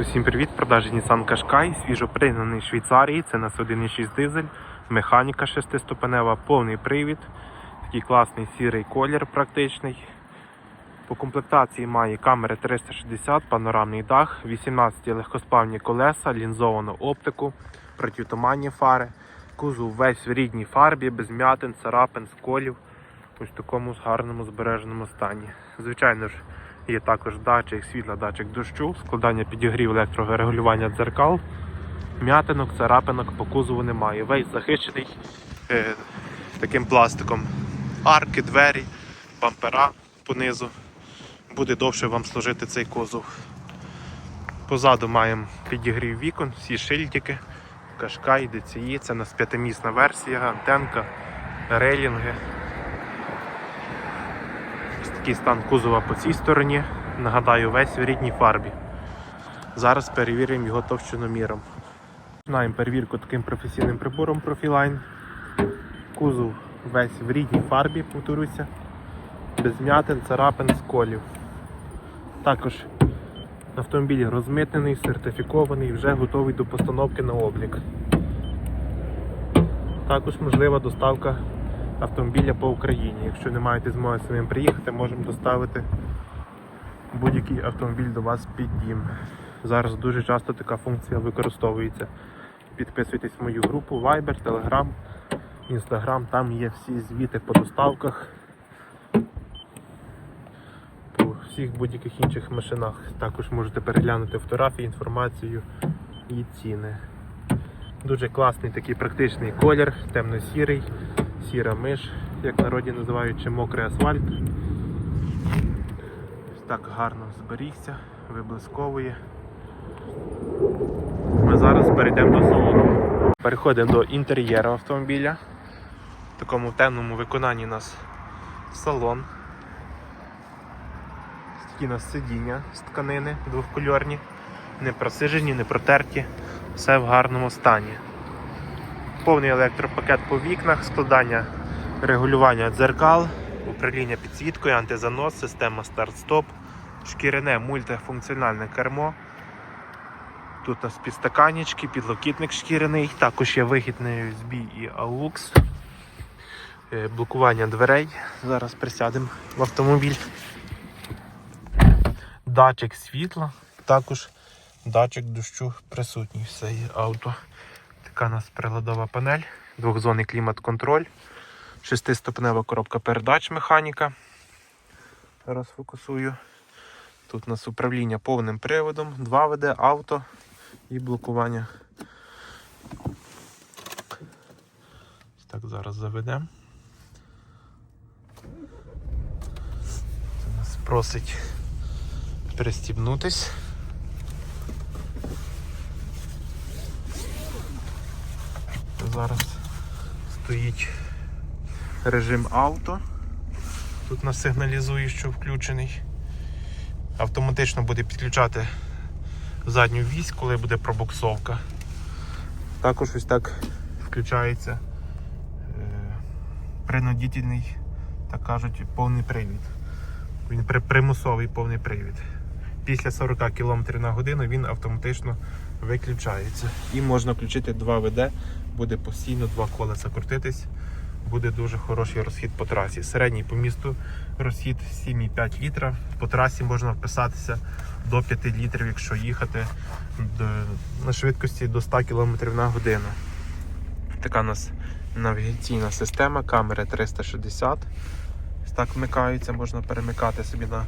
Усім привіт! В продажі Nissan Qashqai, свіжо пригнаний з Швейцарії. Це у нас 1.6 дизель, механіка шестиступенева, повний привід. Такий класний сірий колір практичний. По комплектації має камери 360, панорамний дах, 18 легкосплавні колеса, лінзовану оптику, протитуманні фари. Кузов весь в рідній фарбі, без м'ятин, царапин, сколів. Ось в такому гарному збереженому стані. Звичайно ж, є також датчик світла, датчик дощу, складання підігрів електрорегулювання дзеркал, м'ятинок, царапинок по кузову немає. Весь захищений е, таким пластиком. Арки, двері, бампера понизу. Буде довше вам служити цей кузов. Позаду маємо підігрів вікон, всі шильдики, кашкай, DCI, це у нас п'ятимісна версія, антенка, рейлінги. Такий стан кузова по цій стороні. Нагадаю, весь в рідній фарбі. Зараз перевіримо його товщиноміром. Починаємо перевірку таким професійним прибором Profiline. Кузов весь в рідній фарбі, повторюся, без м'ятин, царапин, сколів. Також автомобіль розмитнений, сертифікований, вже готовий до постановки на облік. Також можлива доставка автомобіля по Україні. Якщо не маєте змоги самим приїхати, можемо доставити будь-який автомобіль до вас під дім. Зараз дуже часто така функція використовується. Підписуйтесь в мою групу Viber, Telegram, Instagram, там є всі звіти по доставках, по всіх будь-яких інших машинах. Також можете переглянути фотографії, інформацію і ціни. Дуже класний такий практичний колір, темно-сірий, сіра миш, як народі називають, чи мокрий асфальт. Так гарно зберігся, виблисковує. Ми зараз перейдемо до салону. Переходимо до інтер'єру автомобіля. В такому темному виконанні у нас салон. Такі у нас сидіння з тканини двохкольорні, не просижені, не протерті, все в гарному стані. Повний електропакет по вікнах, складання регулювання дзеркал, управління підсвіткою, антизанос, система старт-стоп, шкіряне мультифункціональне кермо. Тут у нас підстаканнички, підлокітник шкіряний, також є вихід на USB і AUX. Е, Блокування дверей. Зараз присядемо в автомобіль. Датчик світла, також датчик дощу присутній в цій авто. Така у нас приладова панель, двохзонний клімат-контроль, шестиступнева коробка передач механіка. Зараз фокусую. Тут у нас управління повним приводом, 2 веде авто і блокування. Так, зараз заведемо. Це нас просить пристібнутись. Зараз стоїть режим авто. Тут нас сигналізує, що включений. Автоматично буде підключати задню вісь, коли буде пробуксовка. Також ось так включається е, принудительний, так кажуть, повний привід. Він примусовий повний привід. Після 40 км на годину він автоматично виключається. І можна включити 2 ВД, буде постійно два колеса крутитись. Буде дуже хороший розхід по трасі. Середній по місту розхід 7,5 літра. По трасі можна вписатися до 5 літрів, якщо їхати до, на швидкості до 100 км на годину. Така у нас навігаційна система, камери 360. Ось так вмикаються, можна перемикати собі на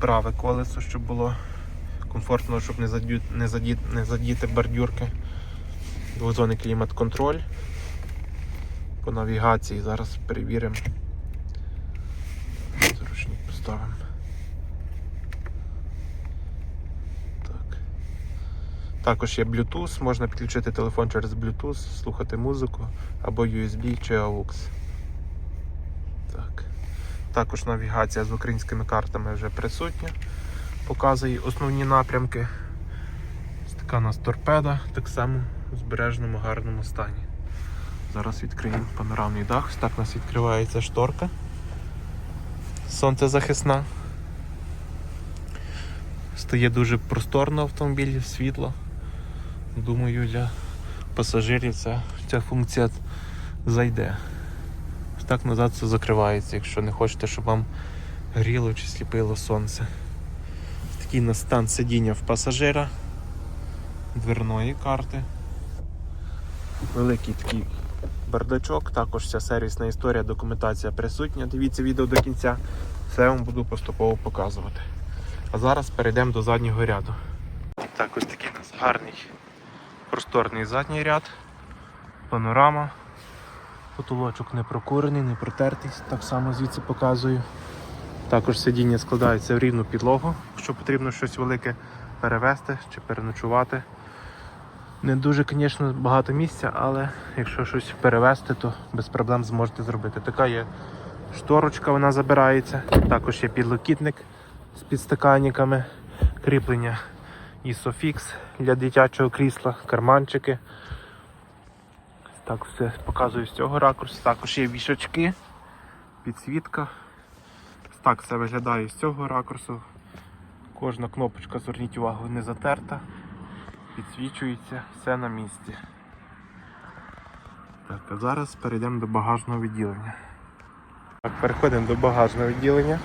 праве колесо, щоб було комфортно, щоб не задіти, не задіти бордюрки. Двозонний клімат-контроль. По навігації зараз перевіримо. Зручник поставимо. Так. Також є Bluetooth, можна підключити телефон через Bluetooth, слухати музику або USB чи AUX. Так. Також навігація з українськими картами вже присутня. Показує основні напрямки. Ось така у нас торпеда, так само в збереженому гарному стані. Зараз відкриємо панорамний дах. Так у нас відкривається шторка. Сонцезахисна. Стає дуже просторно в автомобілі, світло. Думаю, для пасажирів ця, ця функція зайде. Ось так назад все закривається, якщо не хочете, щоб вам гріло чи сліпило сонце. Такий на стан сидіння в пасажира, дверної карти. Великий такий бардачок, також вся сервісна історія, документація присутня. Дивіться відео до кінця. Все вам буду поступово показувати. А зараз перейдемо до заднього ряду. Так, ось такий у нас гарний просторний задній ряд, панорама. Потолочок не прокурений, не протертий, так само звідси показую. Також сидіння складається в рівну підлогу, якщо потрібно щось велике перевезти чи переночувати. Не дуже, звісно, багато місця, але якщо щось перевезти, то без проблем зможете зробити. Така є шторочка, вона забирається. Також є підлокітник з підстаканниками, кріплення Isofix для дитячого крісла, карманчики. Так, все показую з цього ракурсу. Також є вішачки, підсвітка. Так це виглядає з цього ракурсу. Кожна кнопочка, зверніть увагу, не затерта, підсвічується, все на місці. Так, а зараз перейдемо до багажного відділення. Так, переходимо до багажного відділення.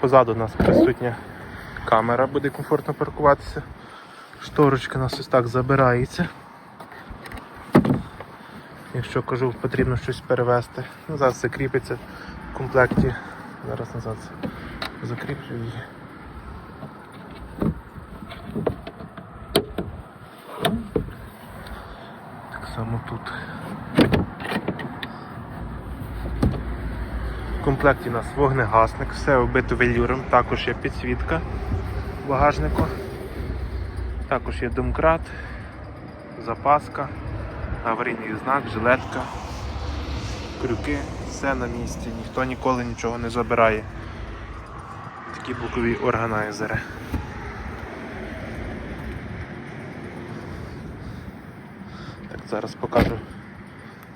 Позаду у нас присутня камера, буде комфортно паркуватися. Шторочка у нас ось так забирається. Якщо кажу, потрібно щось перевезти. Назад все кріпиться в комплекті. Зараз назад закріплю її. Так само тут. В комплекті у нас вогнегасник, все оббито велюром, також є підсвітка багажнику. Також є домкрат, запаска, аварійний знак, жилетка, крюки, все на місці, ніхто ніколи нічого не забирає. Такі бокові органайзери. Так, зараз покажу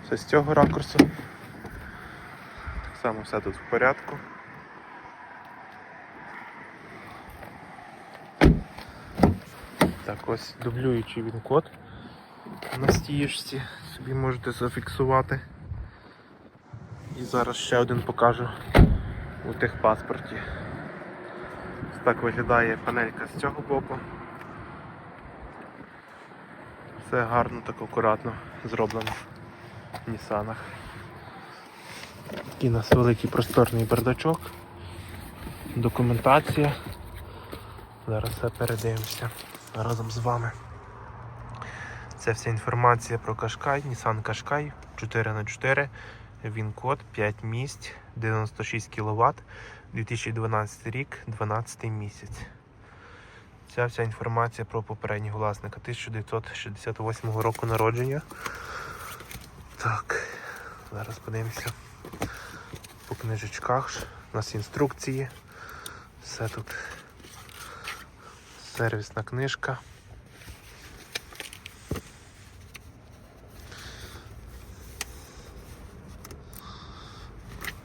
все з цього ракурсу. Само все тут в порядку. Так, ось дублюючий він код на стіжці, собі можете зафіксувати. І зараз ще один покажу у техпаспорті. Ось так виглядає панелька з цього боку. Все гарно, так акуратно зроблено в Нісанах. Такий у нас великий просторний бардачок, документація. Зараз все передивимося разом з вами. Це вся інформація про Кашкай, Nissan Qashqai 4х4, він код 5 місць, 96 кВт, 2012 рік, 12 місяць. Ця вся інформація про попереднього власника 1968 року народження. Так, зараз подивимося по книжечках. У нас інструкції. Все тут. Сервісна книжка.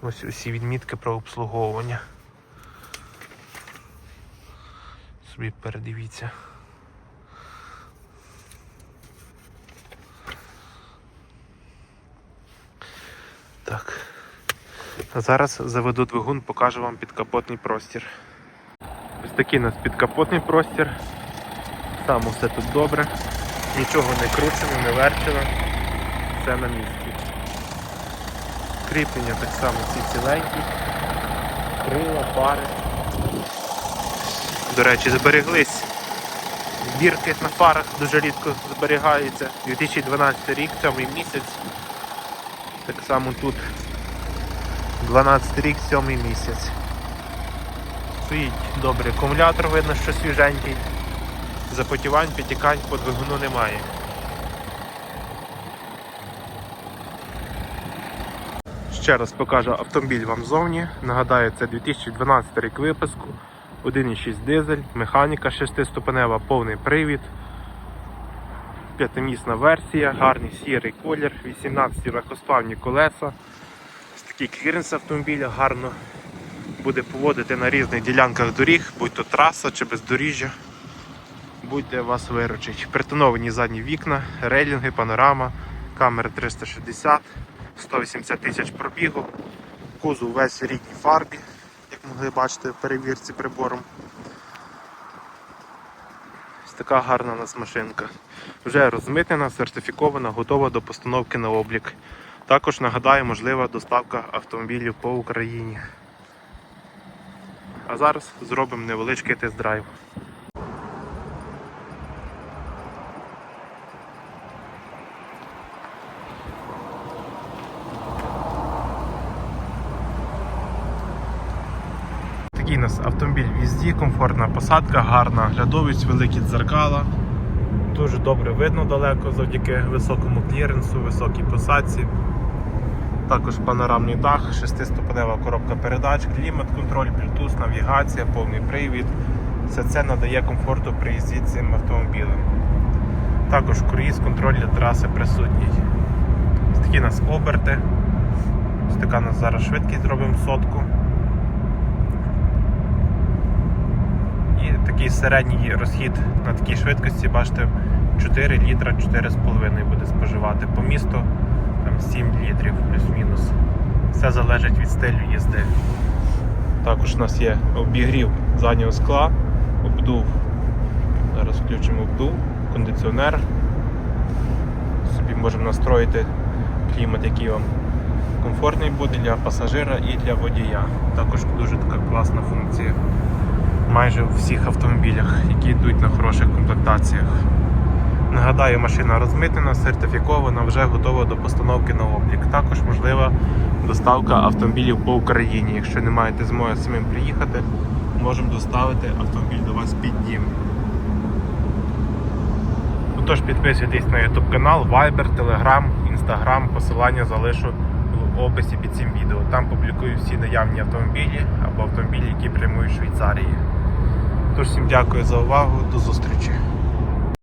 Ось усі відмітки про обслуговування. Собі передивіться. Так. Зараз заведу двигун, покажу вам підкапотний простір. Ось такий у нас підкапотний простір. Там усе тут добре. Нічого не кручено, не верчено. Все на місці. Кріплення так само всі ціленькі. Крила, пари. До речі, збереглись. Бірки на фарах дуже рідко зберігаються. 2012 рік, сьомий місяць. Так само тут 12 рік, сьомий місяць. Стоїть добрий акумулятор, видно, що свіженький. Запотівань, підтікань по двигуну немає. Ще раз покажу автомобіль вам зовні. Нагадаю, це 2012 рік випуску, 1,6 дизель, механіка 6-ступенева, повний привід, п'ятимісна версія, гарний сірий колір, 18 легкосплавні колеса. Такий автомобіля, гарно буде поводити на різних ділянках доріг, будь то траса чи бездоріжжя. Будьте вас виручить. Притоновані задні вікна, рейлінги, панорама, камери 360, 180 тисяч пробігу, кузов весь в рідній фарбі, як могли бачити в перевірці прибором. Ось така гарна у нас машинка. Вже розмитнена, сертифікована, готова до постановки на облік. Також нагадаю, можлива доставка автомобілів по Україні. А зараз зробимо невеличкий тест-драйв. Такий у нас автомобіль в їзді, комфортна посадка, гарна глядовість, великі дзеркала. Дуже добре видно далеко завдяки високому кліренсу, високій посадці. Також панорамний дах, шестиступенева коробка передач, клімат-контроль, Bluetooth, навігація, повний привід. Все це надає комфорту при їзді цим автомобілем. Також круїз контроль для траси присутній. Ось такі у нас оберти. Ось така у нас зараз швидкість зробимо сотку. І такий середній розхід на такій швидкості, бачите, 4 літра 4,5 буде споживати. По місту там 7 літрів плюс-мінус. Все залежить від стилю їзди. Також у нас є обігрів заднього скла, обдув. Зараз включимо обдув, кондиціонер. Собі можемо настроїти клімат, який вам комфортний буде для пасажира і для водія. Також дуже така класна функція майже у всіх автомобілях, які йдуть на хороших комплектаціях. Нагадаю, машина розмитнена, сертифікована, вже готова до постановки на облік. Також можлива доставка автомобілів по Україні. Якщо не маєте змоги самим приїхати, можемо доставити автомобіль до вас під дім. Отож, підписуйтесь на YouTube канал, Viber, Telegram, Instagram, посилання залишу в описі під цим відео. Там публікую всі наявні автомобілі або автомобілі, які прямують з Швейцарії. Тож всім дякую за увагу, до зустрічі.